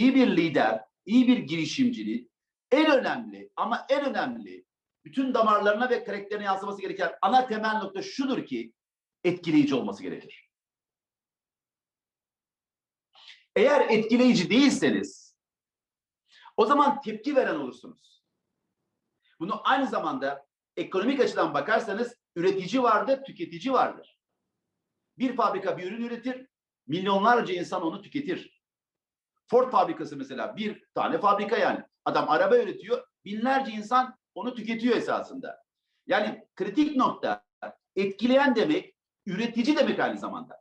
iyi bir lider, iyi bir girişimcinin en önemli ama en önemli bütün damarlarına ve karakterine yansıması gereken ana temel nokta şudur ki etkileyici olması gerekir. Eğer etkileyici değilseniz o zaman tepki veren olursunuz. Bunu aynı zamanda ekonomik açıdan bakarsanız üretici vardır, tüketici vardır. Bir fabrika bir ürün üretir, milyonlarca insan onu tüketir. Ford fabrikası mesela bir tane fabrika yani. Adam araba üretiyor, binlerce insan onu tüketiyor esasında. Yani kritik nokta etkileyen demek, üretici demek aynı zamanda.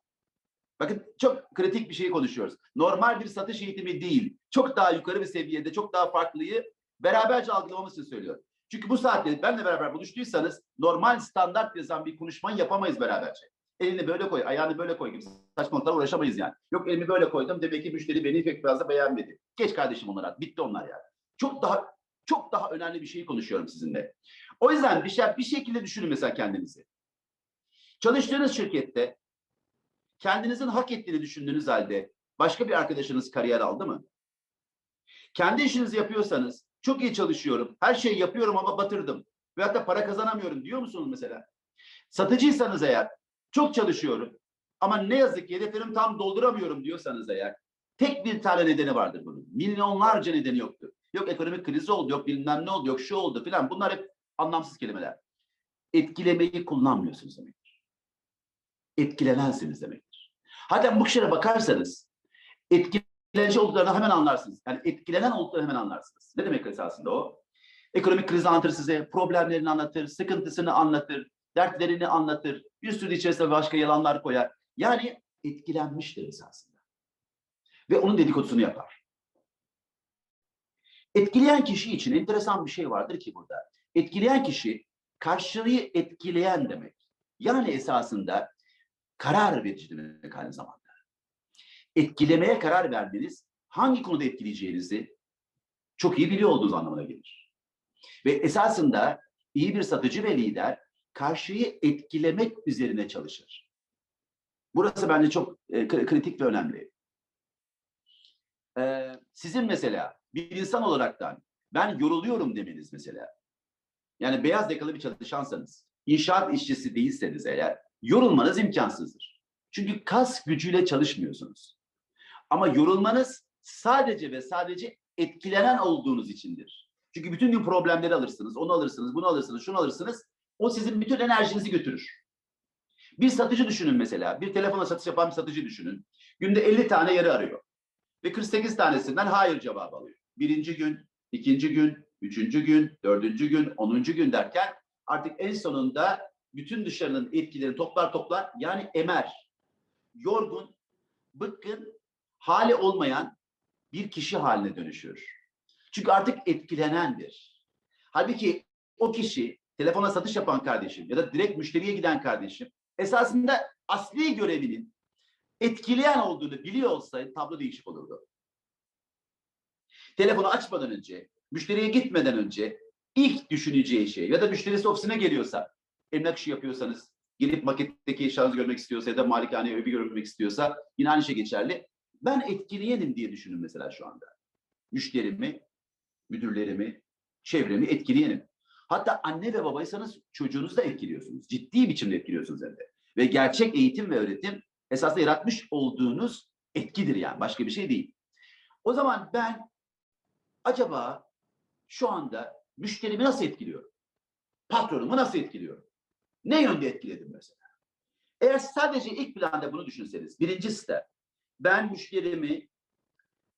Bakın çok kritik bir şey konuşuyoruz. Normal bir satış eğitimi değil. Çok daha yukarı bir seviyede, çok daha farklıyı beraberce algılamamız için söylüyorum. Çünkü bu saatte benle beraber buluştuysanız normal standart yazan bir konuşmayı yapamayız beraberce. Elini böyle koy, ayağını böyle koy gibi saçmalıklara uğraşamayız yani. Yok elimi böyle koydum demek ki müşteri beni pek fazla beğenmedi. Geç kardeşim onlara, bitti onlar yani. Çok daha çok daha önemli bir şeyi konuşuyorum sizinle. O yüzden bir şey bir şekilde düşünün mesela kendinizi. Çalıştığınız şirkette kendinizin hak ettiğini düşündüğünüz halde başka bir arkadaşınız kariyer aldı mı? Kendi işinizi yapıyorsanız çok iyi çalışıyorum, her şeyi yapıyorum ama batırdım ve hatta para kazanamıyorum diyor musunuz mesela? Satıcıysanız eğer çok çalışıyorum ama ne yazık ki hedeflerimi tam dolduramıyorum diyorsanız eğer tek bir tane nedeni vardır bunun. Milyonlarca nedeni yoktur. Yok ekonomik kriz oldu, yok bilmem ne oldu, yok şu oldu filan. Bunlar hep anlamsız kelimeler. Etkilemeyi kullanmıyorsunuz demektir. Etkilenensiniz demektir. Hatta bu kişilere bakarsanız etkileyici olduklarını hemen anlarsınız. Yani etkilenen olduklarını hemen anlarsınız. Ne demek esasında o? Ekonomik kriz anlatır size, problemlerini anlatır, sıkıntısını anlatır, dertlerini anlatır, bir sürü içerisinde başka yalanlar koyar. Yani etkilenmiştir esasında. Ve onun dedikodusunu yapar. Etkileyen kişi için enteresan bir şey vardır ki burada. Etkileyen kişi karşılığı etkileyen demek. Yani esasında karar verici demek aynı zamanda. Etkilemeye karar verdiniz, hangi konuda etkileyeceğinizi çok iyi biliyor olduğunuz anlamına gelir. Ve esasında iyi bir satıcı ve lider karşıyı etkilemek üzerine çalışır. Burası bence çok e, kritik ve önemli. Ee, sizin mesela bir insan olaraktan ben yoruluyorum demeniz mesela. Yani beyaz yakalı bir çalışansanız, inşaat işçisi değilseniz eğer yorulmanız imkansızdır. Çünkü kas gücüyle çalışmıyorsunuz. Ama yorulmanız sadece ve sadece etkilenen olduğunuz içindir. Çünkü bütün gün problemleri alırsınız, onu alırsınız, bunu alırsınız, şunu alırsınız. O sizin bütün enerjinizi götürür. Bir satıcı düşünün mesela. Bir telefona satış yapan bir satıcı düşünün. Günde 50 tane yeri arıyor. Ve 48 tanesinden hayır cevabı alıyor. Birinci gün, ikinci gün, üçüncü gün, dördüncü gün, onuncu gün derken artık en sonunda bütün dışarının etkilerini toplar toplar yani emer. Yorgun, bıkkın, hali olmayan bir kişi haline dönüşür. Çünkü artık etkilenendir. Halbuki o kişi telefona satış yapan kardeşim ya da direkt müşteriye giden kardeşim esasında asli görevinin etkileyen olduğunu biliyor olsaydı tablo değişik olurdu. Telefonu açmadan önce, müşteriye gitmeden önce ilk düşüneceği şey ya da müşterisi ofisine geliyorsa, emlak işi yapıyorsanız, gelip maketteki eşyanızı görmek istiyorsa ya da malikane evi görmek istiyorsa yine aynı şey geçerli. Ben etkileyenim diye düşünün mesela şu anda. Müşterimi, müdürlerimi, çevremi etkileyenim. Hatta anne ve babaysanız çocuğunuzu da etkiliyorsunuz. Ciddi biçimde etkiliyorsunuz hem de. Ve gerçek eğitim ve öğretim esasında yaratmış olduğunuz etkidir yani. Başka bir şey değil. O zaman ben acaba şu anda müşterimi nasıl etkiliyorum? Patronumu nasıl etkiliyorum? Ne yönde etkiledim mesela? Eğer sadece ilk planda bunu düşünseniz, birincisi de ben müşterimi,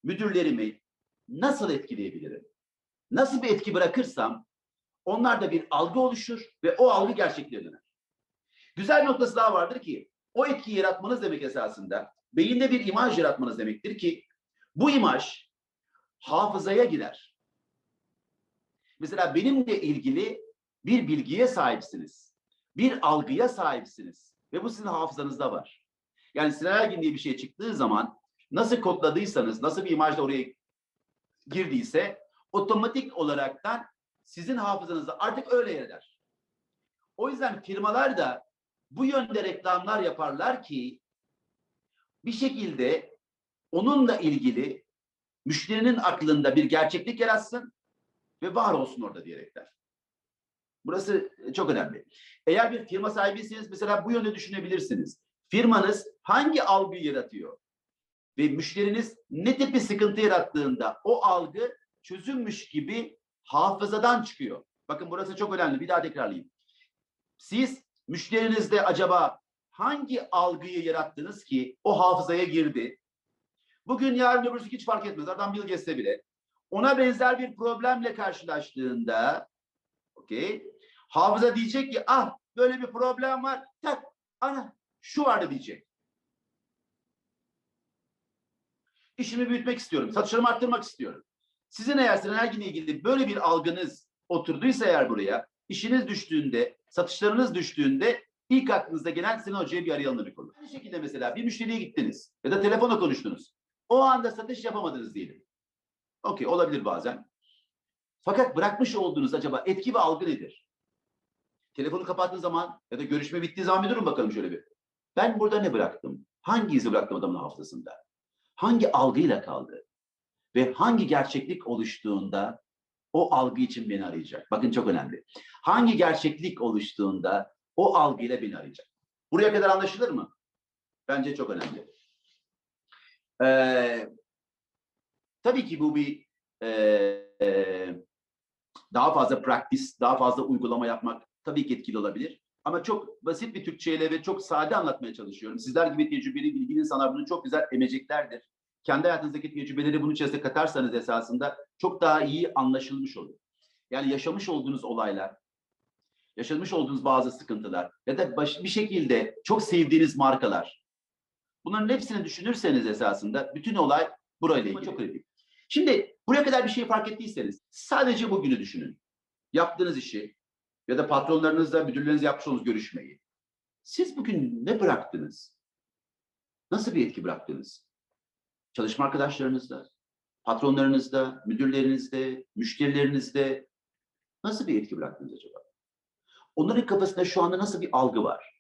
müdürlerimi nasıl etkileyebilirim? Nasıl bir etki bırakırsam onlarda bir algı oluşur ve o algı gerçekliğe döner. Güzel noktası daha vardır ki o etkiyi yaratmanız demek esasında beyinde bir imaj yaratmanız demektir ki bu imaj hafızaya girer. Mesela benimle ilgili bir bilgiye sahipsiniz. Bir algıya sahipsiniz. Ve bu sizin hafızanızda var. Yani Sinan Ergin diye bir şey çıktığı zaman nasıl kodladıysanız, nasıl bir imajla oraya girdiyse otomatik olaraktan sizin hafızanızda artık öyle yer eder. O yüzden firmalar da bu yönde reklamlar yaparlar ki bir şekilde onunla ilgili müşterinin aklında bir gerçeklik yaratsın ve var olsun orada diyerekler. Burası çok önemli. Eğer bir firma sahibiyseniz mesela bu yönde düşünebilirsiniz. Firmanız hangi algıyı yaratıyor? Ve müşteriniz ne tip bir sıkıntı yarattığında o algı çözülmüş gibi hafızadan çıkıyor. Bakın burası çok önemli. Bir daha tekrarlayayım. Siz müşterinizde acaba hangi algıyı yarattınız ki o hafızaya girdi? Bugün yarın öbürsü hiç fark etmez. Adam Bill Gates'e bile. Ona benzer bir problemle karşılaştığında okey, hafıza diyecek ki ah böyle bir problem var. Tak ana şu vardı diyecek. İşimi büyütmek istiyorum. Satışlarımı arttırmak istiyorum. Sizin eğer sinerjiyle ilgili böyle bir algınız oturduysa eğer buraya, işiniz düştüğünde, satışlarınız düştüğünde ilk aklınıza gelen Sinan Hoca'ya bir arayalım demek olur. Aynı şekilde mesela bir müşteriye gittiniz ya da telefonla konuştunuz. O anda satış yapamadınız diyelim. Okey olabilir bazen. Fakat bırakmış olduğunuz acaba etki ve algı nedir? Telefonu kapattığın zaman ya da görüşme bittiği zaman bir durun bakalım şöyle bir. Ben burada ne bıraktım? Hangi izi bıraktım adamın hafızasında? Hangi algıyla kaldı? Ve hangi gerçeklik oluştuğunda o algı için beni arayacak? Bakın çok önemli. Hangi gerçeklik oluştuğunda o algıyla beni arayacak? Buraya kadar anlaşılır mı? Bence çok önemli. Ee, tabii ki bu bir e, e, daha fazla practice, daha fazla uygulama yapmak tabii ki etkili olabilir. Ama çok basit bir Türkçeyle ve çok sade anlatmaya çalışıyorum. Sizler gibi tecrübeli, bilgili insanlar bunu çok güzel emeceklerdir. Kendi hayatınızdaki tecrübeleri bunun içerisine katarsanız esasında çok daha iyi anlaşılmış olur. Yani yaşamış olduğunuz olaylar, yaşamış olduğunuz bazı sıkıntılar ya da baş, bir şekilde çok sevdiğiniz markalar. Bunların hepsini düşünürseniz esasında bütün olay burayla ilgili. Çok kritik. Şimdi buraya kadar bir şey fark ettiyseniz sadece bugünü düşünün. Yaptığınız işi ya da patronlarınızla, müdürlerinizle yapmış olduğunuz görüşmeyi. Siz bugün ne bıraktınız? Nasıl bir etki bıraktınız? Çalışma arkadaşlarınızda, patronlarınızda, müdürlerinizde, müşterilerinizde nasıl bir etki bıraktınız acaba? Onların kafasında şu anda nasıl bir algı var?